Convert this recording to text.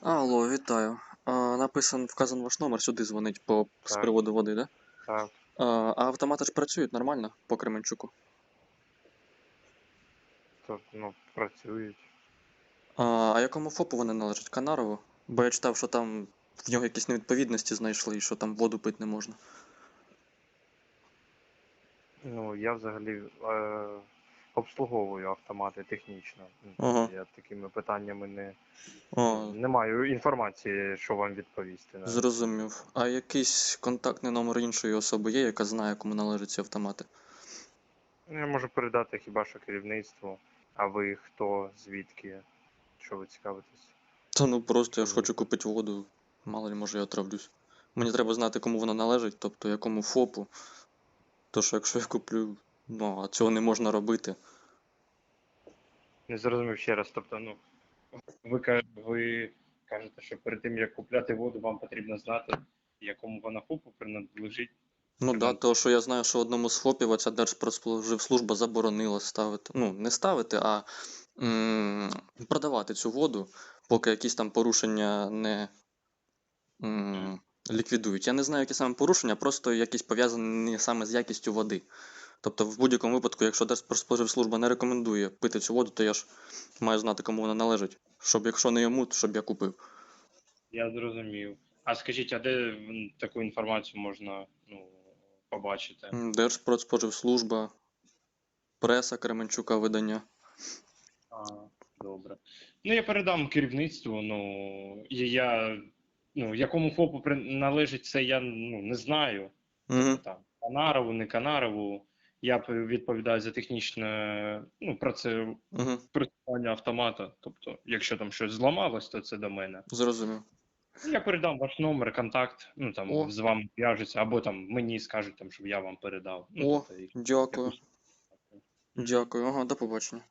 Алло, вітаю. А, написан, вказан ваш номер, сюди дзвонить по з Так. приводу води, да? Так, А, а автомати ж працюють нормально по Кременчуку. то ну, працюють. А, а якому ФОПу вони належать? Канарову? Бо я читав, що там в нього якісь невідповідності знайшли, і що там воду пити не можна. Ну, я взагалі е, обслуговую автомати технічно. Ну, Ага. Я такими питаннями не, О, не маю інформації, що вам відповісти. навіть. зрозумів. А якийсь контактний номер іншої особи є, яка знає, кому належать ці автомати? Я можу передати хіба що керівництву, а ви хто, звідки, що ви цікавитесь? Та ну просто я ж хочу купити воду. Мало ли, може я отравлюсь. Мені треба знати, кому вона належить, тобто якому ФОПу. То що якщо я куплю, ну, а цього не можна робити. Не зрозумів ще раз. Тобто, ну, ви, ви кажете, що перед тим, як купляти воду, вам потрібно знати, якому вона ФОПу принадлежить. Ну Це да, того, що я знаю, що одному з ФОПів оця Держпродспоживслужба заборонила ставити. Ну, не ставити, а м, продавати цю воду, поки якісь там порушення не м, ліквідують. Я не знаю, які саме порушення, просто якісь пов'язані саме з якістю води. Тобто, в будь-якому випадку, якщо Держпродспоживслужба не рекомендує пити цю воду, то я ж маю знати, кому вона належить. Щоб якщо не йому, то щоб я купив. Я зрозумів. А скажіть, а де таку інформацію можна ну, побачити? Держпродспоживслужба, преса Кременчука видання. А, добре. Ну, я передам керівництву. Ну, і я, ну, якому ФОПу належить це, я ну, не знаю. Угу. Там, Канарову, не Канарову. Я відповідаю за технічне ну, працювання автомата. Тобто, якщо там щось зламалось, то це до мене. Зрозумів. Я передам ваш номер, контакт, ну там О. з вами зв'яжуться, або там мені скажуть, там, щоб я вам передав. Ну, О, тобто, Дякую. Якось... Дякую. Ага, до побачення.